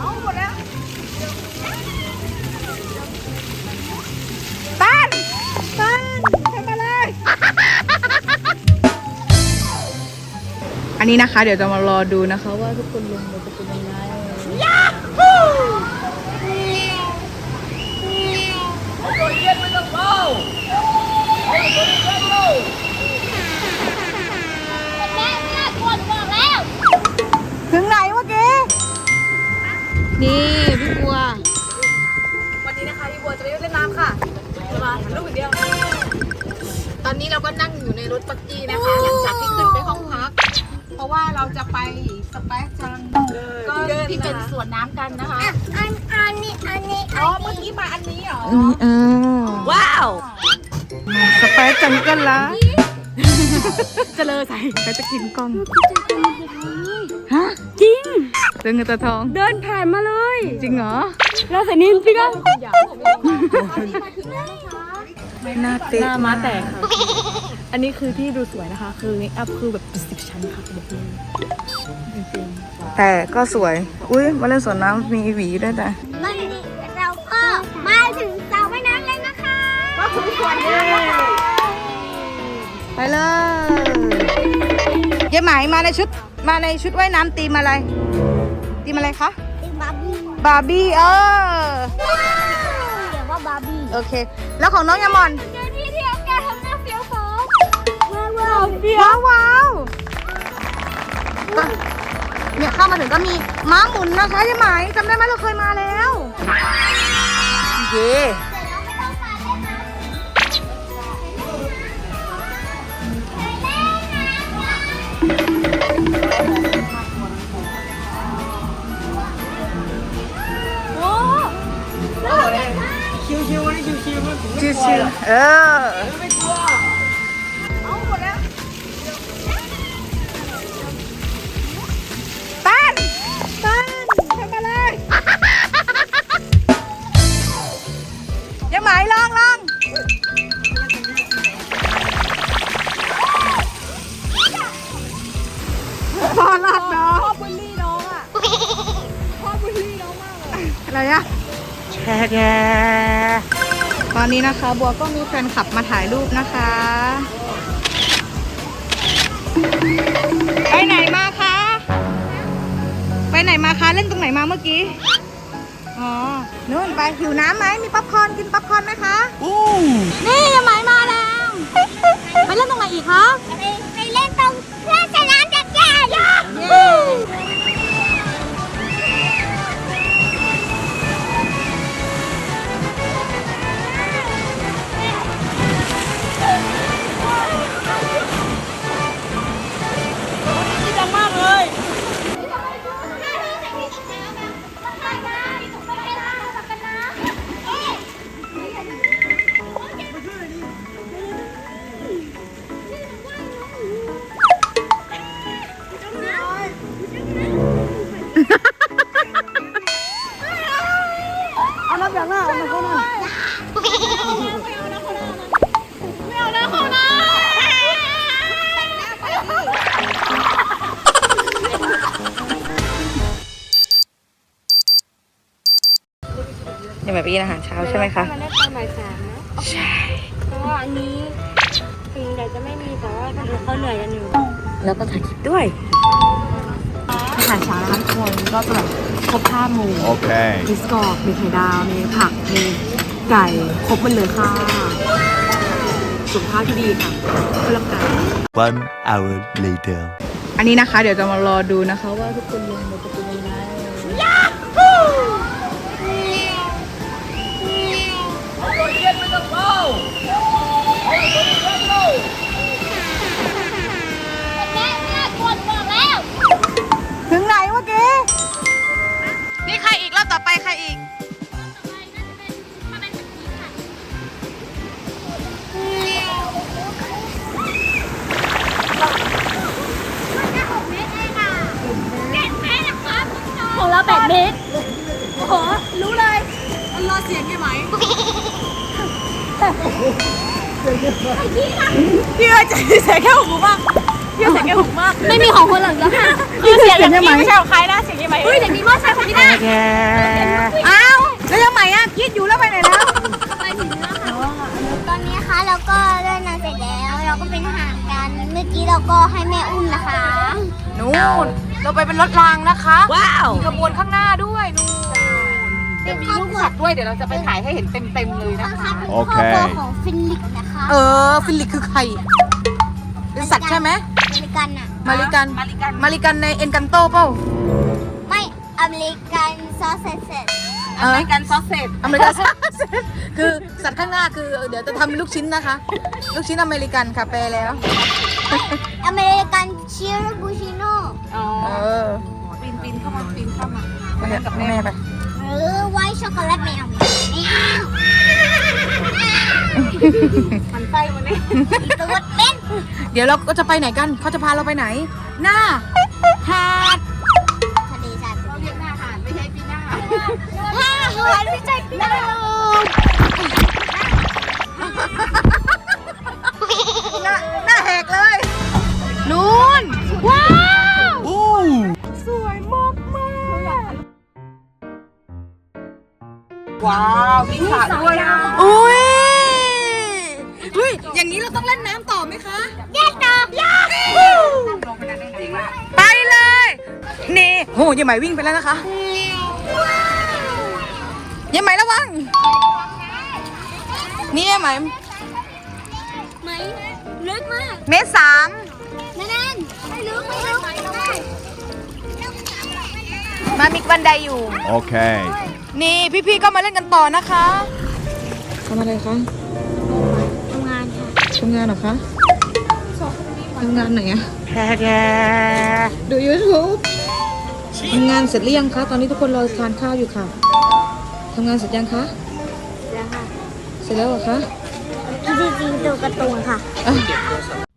เอาหมดแล้วตันตันทำอะไรอันนี้นะคะ เดี๋ยวจะมารอดูนะคะ ว่าทุกคนลงมาจะเป็นยังไง นี่พี่บัว วันนี้นะคะพี่บัวจะไปเล่นน้ำค่ะจะมาถ่ายรูปอย่างเดียว ตอนนี้เราก็นั่งอยู่ในรถปักกี้นะคะหลังจากที่ขึ้นไปห้องพัก เพราะว่าเราจะไปสเปซจังก็ที่เป็นสวนน้ำกันนะคะ อันอันนี้อันนี้อ๋อเมื่อกี้มาอันนี้เหรอเออว้าว สเปซจังกันละจะเลอใส่ใครจะกินกล้องฮะจริ งเดินเงินตาทอง เดินผ่านมาเลย จริงเหรอ แล้วใส่นิ้วพี่ก็หน้าเตะหน้าม้าแตกค่ะ อันนี้คือที่ดูสวยนะคะ คือเมคอัพคือแบบเป็นสิบชั้นค่ะบอกเลยจริงแต่ก็สวย อุ้ยมาเล่นสวนน้ำมีหวีด้วยแต่วันนี้เราก็มาถึงสระว่ายน้ำแล้วนะคะก็ถึงสวนน้ำแล้วค่ะไปเลยเย้ไหมมาในชุด มาในชุดว่ายน้ำตีมอะไร ตีมอะไรคะอีบาร์บี้บาร์บี้เออเดี๋ยวว่าบาร์บี้โอเค แล้วของน้องยามอน เจอที่ที่เอาแกทำหน้าเฟี้ยวฟ้าวว้าวว้าวว้าวก็เนี่ยเข้ามาถึงก็มีม้าหมุนนะคะยายไหมจำได้ไหมเราเคยมาแล้ว เย่ เออตันตันทำอะไรอยังหมายลองลองพ่อลากน้องพ่อบุลลี่น้องอะพ่อบุลลี่น้องมากเลยอะไรอะแช่แก ตอนนี้นะคะ บัวก็มีแฟนคลับมาถ่ายรูปนะคะ ไปไหนมาคะ ไปไหนมาคะ เล่นตรงไหนมาเมื่อกี้ อ๋อนู่นไปหิวน้ำไหม มีป๊อปคอร์นกินป๊อปคอร์นไหมคะนี่ยังหมายมาแล้ว ไปเล่นตรงไหนอีกคะ ไปไปเล่นตรงเพื่อนสนา นี่แบบกินอาหารเช้าใช่ไหมคะมาได้ตอนบ่ายสามนะใช่เพราะว่าอันนี้ถึงแดดจะไม่มีแต่ว่าเขาเหนื่อยกันอยู่แล้วก็ถ่ายคลิปด้วยอาหารเช้านะคะทุกคนก็จะแบบครบห้าหมู่ Okay. มีสกอกมีไข่ดาวมีผักมีไก่ครบหมันเลยค่ะสุขภาพที่ดีค่ะเพื่อร่างกาย One hour later. อันนี้นะคะ เดี๋ยวจะมารอดูนะคะ ว่าทุกคนลงมาจะเป็นยังไง พี่เอ๋ยใจใส่แค่หูป่ะพี่เสียงแกหูมากไม่มีของคนหลังแล้วค่ะคือเสียงแบบนี้ไม่ใช่ของใครนะเสียงยังไงเฮ้ยเดี๋ยวมีมอไซค์คนนี้นะอ้าวแล้วยังไงอะคิดอยู่แล้วไปไหนแล้วไปถึงแล้วค่ะตอนนี้นะคะเราก็เล่นน้ำเสร็จแล้วเราก็เป็นทหารกันเมื่อกี้เราก็ให้แม่อุ้มนะคะนู่นเราไปเป็นรถรางนะคะ ว้าวมีขบวนข้างหน้าด้วยนู่น เป็นครอบครัวด้วยเดี๋ยวเราจะไปถ่ายให้เห็นเต็มๆเลยนะนะคะเป็นโอครเคอบครัวของฟิลิปนะคะเออ ฟิลิปคือใครเป็นสัตว์ใช่ไหมอเมริกันอะมาริกันมาริกันในเอ็นกันโตเปล่าไม่อเมริกันซอสเสร็จเออการซอสเซจอเมริกันคือสัตว์ข้างหน้าคือเดี๋ยวจะทำเป็นลูกชิ้นนะคะ ลูกชิ้นอเมริกันค่ะแปลแล้ว อเมริกันชิร์บูชิโน่อ๋อเออปีนปีนเข้ามาปีนเข้ามาไปเถอะกับแม่ไปห รือไวท์ช็อกโกแลตไม่เอาไม่เอามันไส้มันนี่อีตัวเป็นเดี๋ยวเราก็จะไปไหนกัน เขาจะพาเราไปไหน หน้าหาดทะเลทรายเราเรียกหน้าหานไม่ใช่ปีหน้าห้าหันไม่ใช่พี่น้อ ว้าวมีสระด้วยอะอุ้ยอุ้ยอย่างนี้เราต้องเล่นน้ำต่อไหมคะแยกต่อยากไปเลย นี่โหยายไหมวิ่งไปแล้วนะคะยายไหมระวัง นี่ยายไหมไหมลึกมาก เมตรสามนั่นนั่นไม่ลึกไม่ลึกไม่ลึกมามีบันไดอยู่ Okay. นี่พี่ๆก็มาเล่นกันต่อนะคะทำอะไรคะทำงานค่ะทำงานเหรอคะทำงานไหนอะดู YouTube ทำงานเสร็จหรือยังคะตอนนี้ทุกคนรอทานข้าวอยู่ค่ะทำงานเสร็จยังคะแล้วค่ะเสร็จแล้วเหรอคะ จริงๆตัวการ์ตูนค่ะอะ